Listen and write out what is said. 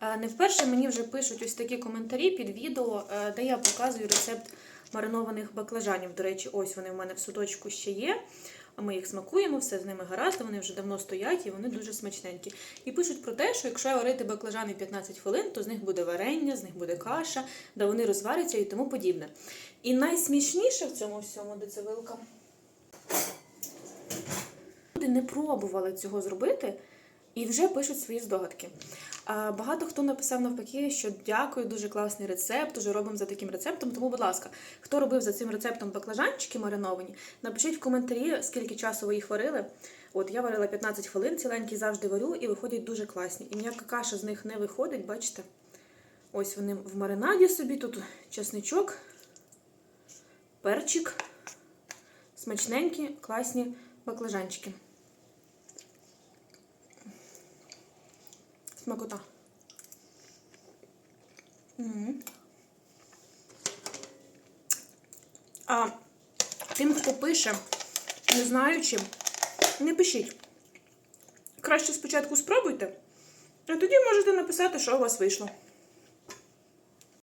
Е, Не вперше мені вже пишуть ось такі коментарі під відео, е, де я показую рецепт маринованих баклажанів. До речі, ось вони в мене в судочку ще є. Ми їх смакуємо, все з ними гаразд, вони вже давно стоять і вони дуже смачненькі. І пишуть про те, що якщо варити баклажани 15 хвилин, то з них буде варення, з них буде каша, да вони розваряться і тому подібне. І найсмішніше в цьому всьому, де це вилка, люди не пробували цього зробити і вже пишуть свої здогадки. Багато хто написав навпаки, що дякую, дуже класний рецепт, уже робимо за таким рецептом. Тому, будь ласка, хто робив за цим рецептом баклажанчики мариновані, напишіть в коментарі, скільки часу ви їх варили. От я варила 15 хвилин, ціленькі завжди варю, і виходять дуже класні. І ніяка каша з них не виходить, бачите? Ось вони в маринаді собі, тут чесничок, перчик, смачненькі, класні баклажанчики. Смакота. Мгм. А тим, хто пише, не знаючи, не пишіть. Краще спочатку спробуйте, а тоді можете написати, що у вас вийшло.